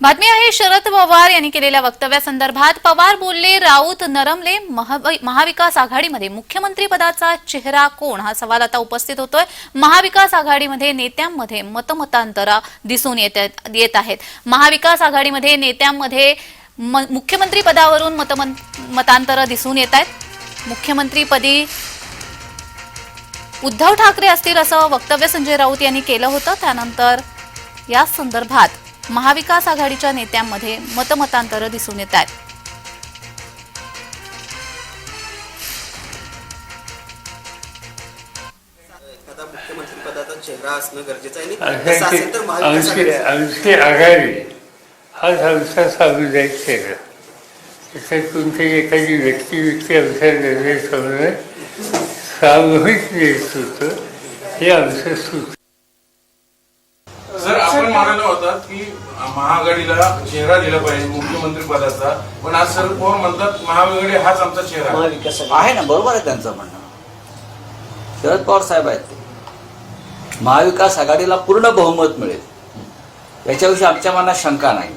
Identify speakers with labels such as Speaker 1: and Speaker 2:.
Speaker 1: बातमी आहे शरद पवार यांनी केलेल्या वक्तव्यासंदर्भात पवार बोलले राऊत नरमले महाविकास आघाडीमध्ये मुख्यमंत्री पदाचा चेहरा कोण? हा सवाल आता उपस्थित होतोय. महाविकास आघाडीमध्ये नेत्यांमध्ये मतमतांतर दिसून येत आहेत- येत आहेत. महाविकास आघाडीमध्ये नेत्यांमध्ये म- मुख्यमंत्री पदावरून मतमन- मतांतर दिसून येत आहेत. मुख्यमंत्रीपदी उद्धव ठाकरे असतील असं वक्तव्य संजय राऊत यांनी केलं होतं. त्यानंतर या संदर्भात महाविकास आघाडीच्या नेत्यांमध्ये मतमतांतर दिसून येत आहेत
Speaker 2: आमची
Speaker 3: आघाडी-
Speaker 2: हाच आमचा सामुदायिक चेहरा त्याच्यात एखादी व्यक्ती व्यक्ती आमच्या निर्णय सामूहिक नेतृत्व हे आमचं सूत्र.
Speaker 4: सर आपण म्हणालो होतात की महाआघाडीला चेहरा दिला पाहिजे मुख्यमंत्री पदाचा. पण आज शरद पवार म्हणतात महाआघाडी हाच आमचा चेहरा.
Speaker 5: आहे ना बरोबर आहे त्यांचं म्हणणं. शरद पवार साहेब आहेत ते. महाविकास आघाडीला पूर्ण बहुमत मिळेल. याच्याविषयी आमच्या मनात शंका नाही.